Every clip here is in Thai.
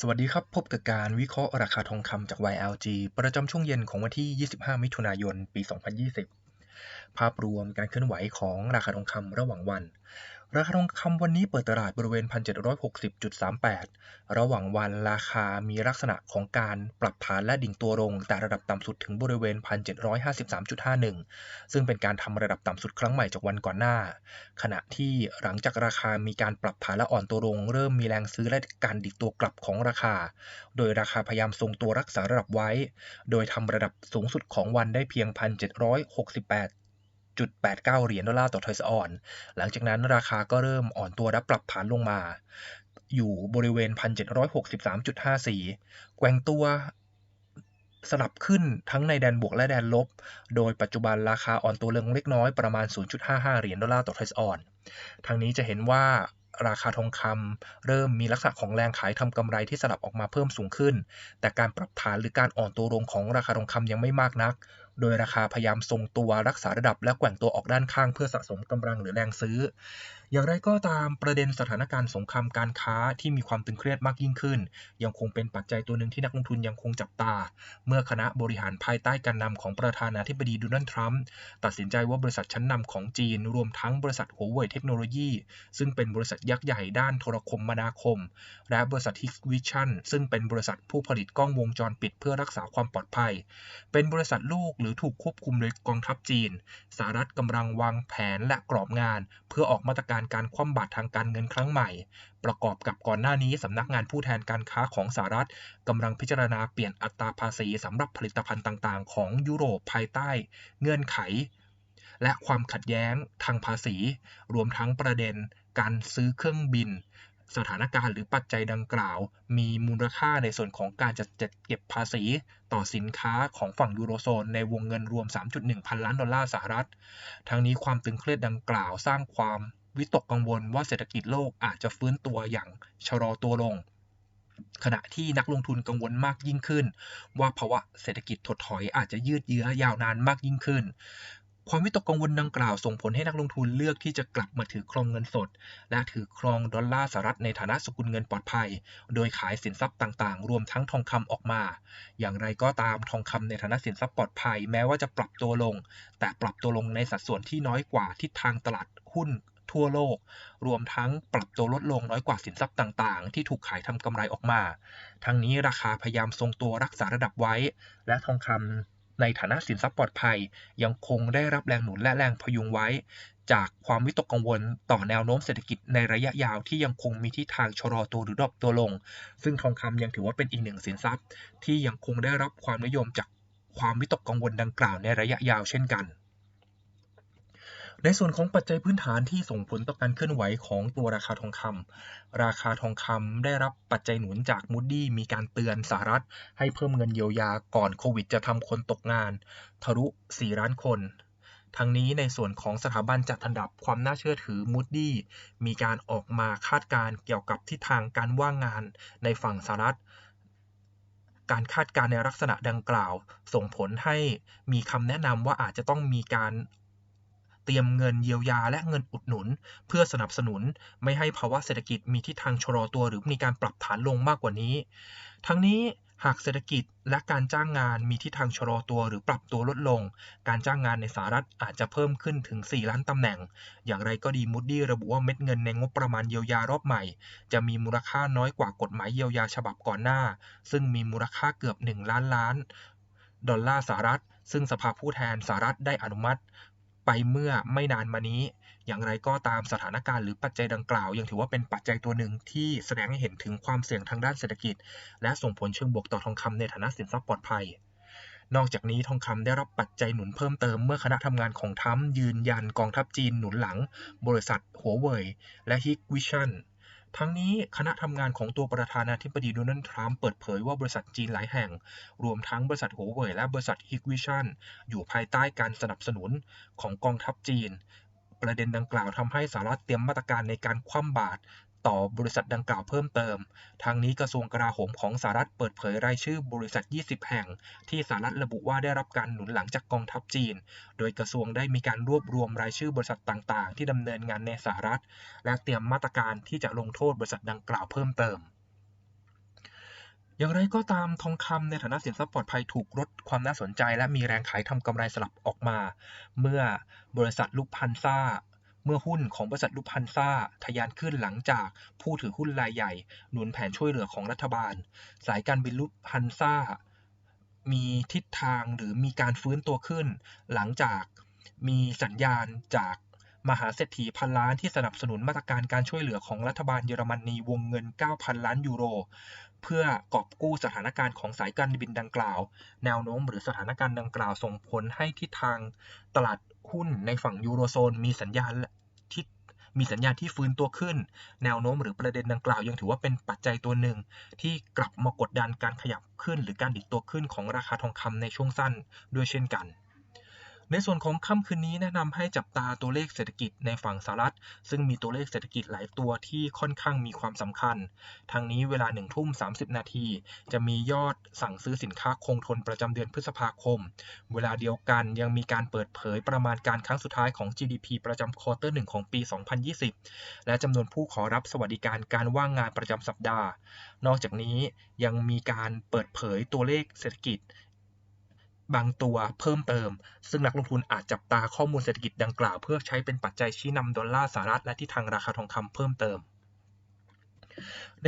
สวัสดีครับ พบกับการวิเคราะห์ราคาทองคำจาก YLG ประจำช่วงเย็นของวันที่ 25 มิถุนายน ปี 2020 ภาพรวมการเคลื่อนไหวของราคาทองคำระหว่างวันราคาทองคำวันนี้เปิดตลาดบริเวณ 1,760.38 ระหว่างวันราคามีลักษณะของการปรับฐานและดิ่งตัวลง แต่ระดับต่ำสุดถึงบริเวณ 1,753.51 ซึ่งเป็นการทำระดับต่ำสุดครั้งใหม่จากวันก่อนหน้า ขณะที่หลังจากราคามีการปรับฐานและอ่อนตัวลง เริ่มมีแรงซื้อและการดิดตัวกลับของราคา โดยราคาพยายามทรงตัวรักษาระดับไว้ โดยทำระดับสูงสุดของวันได้เพียง 1,768 0.89 เหรียญดอลลาร์ต่อทอยส์ออน หลังจากนั้นราคาก็เริ่มอ่อนตัวและปรับฐานลงมา อยู่บริเวณ 1,763.54 แกว่งตัวสลับขึ้นทั้งในแดนบวกและแดนลบ โดยปัจจุบันราคาอ่อนตัวลงเล็กน้อยประมาณ 0.55 เหรียญดอลลาร์ต่อทอยส์ออน ทางนี้จะเห็นว่าราคาทองคำเริ่มมีลักษณะของแรงขายทำกำไรที่สลับออกมาเพิ่มสูงขึ้น แต่การปรับฐานหรือการอ่อนตัวลงของราคาทองคำยังไม่มากนัก โดยราคาพยายามทรงตัวรักษาระดับและแกว่งตัวออกด้านข้างเพื่อสะสมกำลังหรือแรงซื้อ อย่างไรก็ตามประเด็นสถานการณ์สงครามการค้าที่มีความตึงเครียดมากยิ่งขึ้น ยังคงเป็นปัจจัยตัวหนึ่งที่นักลงทุนยังคงจับตา เมื่อคณะบริหารภายใต้การนำของประธานาธิบดีโดนัลด์ทรัมป์ตัดสินใจว่าบริษัทชั้นนำของจีน รวมทั้งบริษัทหัวเว่ยเทคโนโลยีซึ่งเป็นบริษัทยักษ์ใหญ่ด้านโทรคมนาคม และบริษัทฮิกวิชั่นซึ่งเป็นบริษัทผู้ผลิตกล้องวงจรปิดเพื่อรักษาความปลอดภัย เป็นบริษัทลูกหรือถูกควบคุมโดยกองทัพจีน สหรัฐกำลังวางแผนและกรอบงาน เพื่อออกมาตรการการคว่ำบาตรทางการเงินครั้งใหม่ ประกอบกับก่อนหน้านี้สำนักงานผู้แทนการค้าของสหรัฐกำลังพิจารณาเปลี่ยนอัตราภาษีสำหรับผลิตภัณฑ์ต่าง ๆ ของยุโรปภายใต้ เงื่อนไข และความขัดแย้งทางภาษี รวมทั้งประเด็นการซื้อเครื่องบิน สถานการณ์หรือปัจจัยดังกล่าว มีมูลค่าในส่วนของการจัดเก็บภาษีต่อสินค้าของฝั่งยูโรโซนในวงเงินรวม 3.1 พันล้านดอลลาร์สหรัฐ ทั้งนี้ความตึงเครียดดังกล่าวสร้างความวิตกกังวลว่าเศรษฐกิจโลกอาจจะฟื้นตัวอย่างชะลอตัวลง ขณะที่นักลงทุนกังวลมากยิ่งขึ้น ว่าภาวะเศรษฐกิจถดถอยอาจจะยืดเยื้อยาวนานมากยิ่งขึ้น ความวิตกกังวลดังกล่าวส่งผลให้นักลงทุนเลือกที่จะกลับมาถือครองเงินสด และถือครองดอลลาร์สหรัฐในฐานะสกุลเงินปลอดภัย โดยขายสินทรัพย์ต่างๆ รวมทั้งทองคำออกมา อย่างไรก็ตามทองคำในฐานะสินทรัพย์ปลอดภัย แม้ว่าจะปรับตัวลง แต่ปรับตัวลงในสัดส่วนที่น้อยกว่าทิศทางตลาดหุ้นทั่วโลก รวมทั้งปรับตัวลดลงน้อยกว่าสินทรัพย์ต่างๆ ที่ถูกขายทำกำไรออกมา ทั้งนี้ราคาพยายามทรงตัวรักษาระดับไว้ และทองคำ ในฐานะสินทรัพย์ปลอดภัย ยังคงได้รับแรงหนุนและแรงพยุงไว้ จากความวิตกกังวลต่อแนวโน้มเศรษฐกิจในระยะยาวที่ยังคงมีทิศทางชะลอตัวหรือดรอปตัวลง ซึ่งทองคำยังถือว่าเป็นอีกหนึ่งสินทรัพย์ ที่ยังคงได้รับความนิยมจากความวิตกกังวลดังกล่าวในระยะยาวเช่นกัน ในส่วนของปัจจัยพื้นฐานที่ส่งผลต่อการเคลื่อนไหวของตัวราคาทองคำราคาทองคำได้รับปัจจัยหนุนจากมูดดี้มีการเตือนสหรัฐ ให้เพิ่มเงินเยียวยาก่อนโควิดจะทำคนตกงาน ทะลุ 4 ล้านคนทั้งนี้ในส่วนของสถาบันจัดอันดับความน่าเชื่อถือมูดดี้มีการออกมาคาดการเกี่ยวกับทิศทางการว่างงานในฝั่งสหรัฐ การคาดการในลักษณะดังกล่าว ส่งผลให้มีคำแนะนำว่าอาจจะต้องมีการ เตรียมเงินเยียวยาและเงินอุดหนุน เพื่อสนับสนุนไม่ให้ภาวะเศรษฐกิจมีทิศทางชะลอตัวหรือมีการปรับฐานลงมากกว่านี้ ทั้งนี้หากเศรษฐกิจและการจ้างงานมีทิศทางชะลอตัวหรือปรับตัวลดลง การจ้างงานในสหรัฐอาจจะเพิ่มขึ้นถึง 4 ล้านตำแหน่ง อย่างไรก็ดีมูดดี้ระบุว่าเม็ดเงินในงบประมาณเยียวยารอบใหม่ จะมีมูลค่าน้อยกว่ากฎหมายเยียวยาฉบับก่อนหน้า ซึ่งมีมูลค่าเกือบ 1 ล้านล้าน ดอลลาร์สหรัฐ ซึ่งสภาผู้แทนสหรัฐได้อนุมัติ ไปเมื่อไม่นานมานี้ อย่างไรก็ตามสถานการณ์หรือปัจจัยดังกล่าวยังถือว่าเป็นปัจจัยตัวหนึ่งที่แสดงให้เห็นถึงความเสี่ยงทางด้านเศรษฐกิจ และส่งผลเชิงบวกต่อทองคำในฐานะสินทรัพย์ปลอดภัย นอกจากนี้ทองคำได้รับปัจจัยหนุนเพิ่มเติมเมื่อคณะทำงานของทัมยืนยันกองทัพจีนหนุนหลัง บริษัทหัวเว่ยและฮิกวิชั่น ทั้งนี้คณะทำงานของตัวประธานาธิบดีโดนัลด์ทรัมป์เปิดเผยว่าบริษัทจีนหลายแห่ง รวมทั้งบริษัทหัวเว่ยและบริษัทฮิกวิชั่นอยู่ภายใต้การสนับสนุนของกองทัพจีน ประเด็นดังกล่าวทำให้สหรัฐเตรียมมาตรการในการคว่ำบาตร ต่อบริษัทดังกล่าวเพิ่มเติม ทางนี้กระทรวงกลาโหมของสหรัฐเปิดเผยรายชื่อบริษัท 20 แห่ง ที่สหรัฐระบุว่าได้รับการหนุนหลังจากกองทัพจีน โดยกระทรวงได้มีการรวบรวมรายชื่อบริษัทต่างๆ ที่ดำเนินงานในสหรัฐ และเตรียมมาตรการที่จะลงโทษบริษัทดังกล่าวเพิ่มเติมอย่างไรก็ตามทองคำในฐานะสินทรัพย์ปลอดภัยถูกลดความน่าสนใจ และมีแรงขายทำกำไรสลับออกมา เมื่อบริษัทลูกพันซ่า เมื่อหุ้นของบริษัทลูกพันซ่าทะยานขึ้นหลังจากผู้ถือหุ้นรายใหญ่ หนุนแผนช่วยเหลือของรัฐบาล สายการบินลูกพันซ่า มีทิศทางหรือมีการฟื้นตัวขึ้น หลังจากมีสัญญาณจากมหาเศรษฐีพันล้านที่สนับสนุนมาตรการการช่วยเหลือของรัฐบาลเยอรมนีวงเงิน 9,000 ล้านยูโร เพื่อกอบกู้สถานการณ์ของสายการบินดังกล่าว แนวโน้มหรือสถานการณ์ดังกล่าวส่งผลให้ทิศทางตลาดหุ้นในฝั่งยูโรโซนมีสัญญาณ มีสัญญาณที่ฟื้นตัวขึ้น แนวโน้มหรือประเด็นดังกล่าวยังถือว่าเป็นปัจจัยตัวหนึ่ง ที่กลับมากดดันการขยับขึ้น หรือการดิดตัวขึ้นของราคาทองคำในช่วงสั้นด้วยเช่นกัน ในส่วนของค่ำคืนนี้แนะนำให้จับตาตัวเลขเศรษฐกิจในฝั่งสหรัฐ ซึ่งมีตัวเลขเศรษฐกิจหลายตัวที่ค่อนข้างมีความสำคัญ ทางนี้เวลา1ทุ่ม30 นาที จะมียอดสั่งซื้อสินค้าคงทนประจำเดือนพฤษภาคม เวลาเดียวกันยังมีการเปิดเผยประมาณการครั้งสุดท้ายของ GDP ประจำควอเตอร์หนึ่งของปี 2020 และจำนวนผู้ขอรับสวัสดิการการว่างงานประจำสัปดาห์ นอกจากนี้ยังมีการเปิดเผยตัวเลขเศรษฐกิจ บางตัวเพิ่มเติม ซึ่งนักลงทุนอาจจับตาข้อมูลเศรษฐกิจดังกล่าว เพื่อใช้เป็นปัจจัยชี้นำดอลลาร์สหรัฐและทิศทางราคาทองคำเพิ่มเติม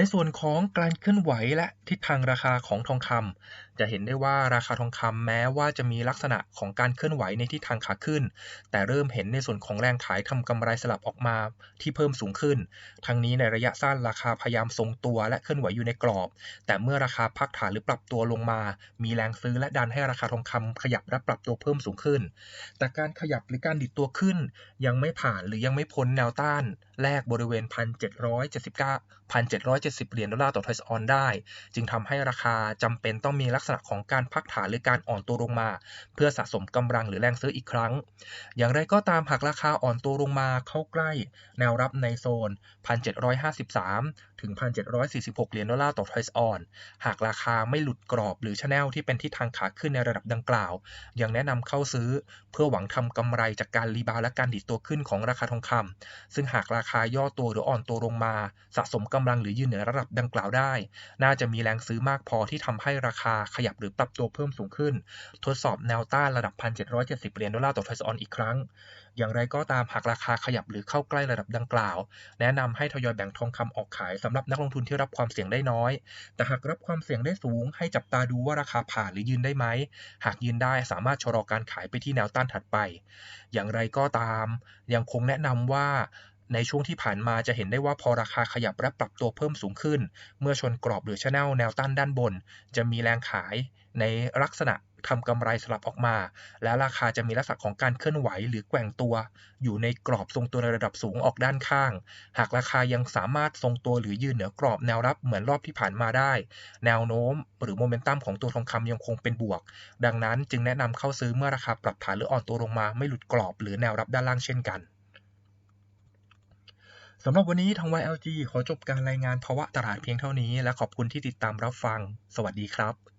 ในส่วนของการเคลื่อนไหวและทิศทางราคาของทองคำจะเห็นได้ว่าราคาทองคำแม้ว่าจะมีลักษณะของการเคลื่อนไหวในทิศทางขาขึ้น แต่เริ่มเห็นในส่วนของแรงขายทำกำไรสลับออกมาที่เพิ่มสูงขึ้น ทั้งนี้ในระยะสั้นราคาพยายามทรงตัวและเคลื่อนไหวอยู่ในกรอบ แต่เมื่อราคาพักฐานหรือปรับตัวลงมา มีแรงซื้อและดันให้ราคาทองคำขยับและปรับตัวเพิ่มสูงขึ้น แต่การขยับหรือการดิดตัวขึ้น ยังไม่ผ่านหรือยังไม่พ้นแนวต้าน แรกบริเวณ 1,779 170 เหรียญดอลลาร์ต่อทรัสออนได้ จึงทำให้ราคาจำเป็นต้องมีลักษณะของการพักฐานหรือการอ่อนตัวลงมา เพื่อสะสมกำลังหรือแรงซื้ออีกครั้ง อย่างไรก็ตามหากราคาอ่อนตัวลงมาเข้าใกล้ แนวรับในโซน 1,753 ถึง 1,746 เหรียญดอลลาร์ต่อทรัสออน หากราคาไม่หลุดกรอบหรือชแนลที่เป็นทิศทางขาขึ้นในระดับดังกล่าว ยังแนะนำเข้าซื้อ เพื่อหวังทำกำไรจากการรีบาวและการดิดตัวขึ้นของราคาทองคำซึ่งหากราคาย่อตัวหรืออ่อนตัวลงมา สะสมกำลังหรือยืนเหนือระดับดังกล่าวได้ น่าจะมีแรงซื้อมากพอที่ทำให้ราคาขยับหรือปรับตัวเพิ่มสูงขึ้น ทดสอบแนวต้านระดับ 1,770 เหรียญดอลลาร์ต่อทรัสออนอีกครั้ง อย่างไรก็ตามหากราคาขยับหรือเข้าใกล้ระดับดังกล่าว แนะนำให้ทยอยแบ่งทองคำออกขายสำหรับนักลงทุนที่รับความเสี่ยงได้น้อย แต่หากรับความเสี่ยงได้สูง ให้จับตาดูว่าราคาผ่านหรือยืนได้ไหม หากยืนได้สามารถชะลอการขายไปที่แนวต้านถัดไป อย่างไรก็ตาม ยังคงแนะนำว่า ในช่วงที่ผ่านมาจะเห็นได้ว่าพอราคาขยับและปรับตัวเพิ่มสูงขึ้น เมื่อชนกรอบหรือชแนลแนวต้านด้านบน จะมีแรงขายในลักษณะทำกำไรสลับออกมา และราคาจะมีลักษณะของการเคลื่อนไหวหรือแกว่งตัว อยู่ในกรอบทรงตัวในระดับสูงออกด้านข้าง หากราคายังสามารถทรงตัวหรือยืนเหนือกรอบแนวรับเหมือนรอบที่ผ่านมาได้ แนวโน้ม หรือโมเมนตัมของตัวทองคำยังคงเป็นบวก ดังนั้นจึงแนะนำเข้าซื้อเมื่อราคาปรับฐานหรืออ่อนตัวลงมาไม่หลุดกรอบหรือแนวรับด้านล่างเช่นกัน สำหรับวันนี้ทาง YLG ขอจบการรายงานภาวะตลาดเพียงเท่านี้ และขอบคุณที่ติดตามรับฟัง สวัสดีครับ